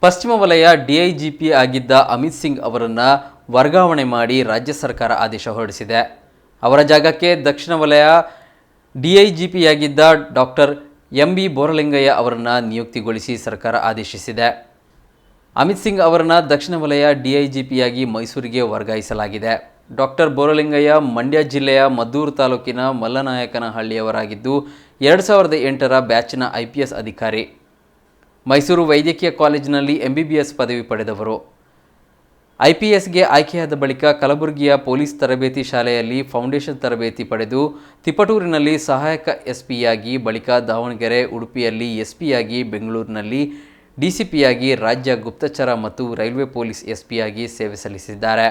ಪಶ್ಚಿಮ ವಲಯ ಡಿಐಜಿಪಿ ಆಗಿದ್ದ ಅಮಿತ್ ಸಿಂಗ್ ಅವರನ್ನು ವರ್ಗಾವಣೆ ಮಾಡಿ ರಾಜ್ಯ ಸರ್ಕಾರ ಆದೇಶ ಹೊರಡಿಸಿದೆ. ಅವರ ಜಾಗಕ್ಕೆ ದಕ್ಷಿಣ ವಲಯ ಡಿಐಜಿಪಿಯಾಗಿದ್ದ ಡಾಕ್ಟರ್ ಎಂ ಬಿ ಬೋರಲಿಂಗಯ್ಯ ಅವರನ್ನು ನಿಯುಕ್ತಿಗೊಳಿಸಿ ಸರ್ಕಾರ ಆದೇಶಿಸಿದೆ. ಅಮಿತ್ ಸಿಂಗ್ ಅವರನ್ನು ದಕ್ಷಿಣ ವಲಯ ಡಿಐಜಿಪಿಯಾಗಿ ಮೈಸೂರಿಗೆ ವರ್ಗಾಯಿಸಲಾಗಿದೆ. ಡಾಕ್ಟರ್ ಬೋರಲಿಂಗಯ್ಯ ಮಂಡ್ಯ ಜಿಲ್ಲೆಯ ಮದ್ದೂರು ತಾಲೂಕಿನ ಮಲ್ಲನಾಯಕನಹಳ್ಳಿಯವರಾಗಿದ್ದು, ಎರಡು ಸಾವಿರದ ಎಂಟರ ಬ್ಯಾಚಿನ ಐ ಅಧಿಕಾರಿ. ಮೈಸೂರು ವೈದ್ಯಕೀಯ ಕಾಲೇಜಿನಲ್ಲಿ ಎಂಬಿಬಿಎಸ್ ಪದವಿ ಪಡೆದವರು. ಐ ಪಿ ಎಸ್ಗೆ ಆಯ್ಕೆಯಾದ ಬಳಿಕ ಕಲಬುರಗಿಯ ಪೊಲೀಸ್ ತರಬೇತಿ ಶಾಲೆಯಲ್ಲಿ ಫೌಂಡೇಶನ್ ತರಬೇತಿ ಪಡೆದು ತಿಪಟೂರಿನಲ್ಲಿ ಸಹಾಯಕ ಎಸ್ ಪಿಯಾಗಿ ಬಳಿಕ ದಾವಣಗೆರೆ ಉಡುಪಿಯಲ್ಲಿ ಎಸ್ ಪಿಯಾಗಿ ಬೆಂಗಳೂರಿನಲ್ಲಿ ಡಿಸಿಪಿಯಾಗಿ ರಾಜ್ಯ ಗುಪ್ತಚರ ಮತ್ತು ರೈಲ್ವೆ ಪೊಲೀಸ್ ಎಸ್ ಪಿಯಾಗಿ ಸೇವೆ ಸಲ್ಲಿಸಿದ್ದಾರೆ.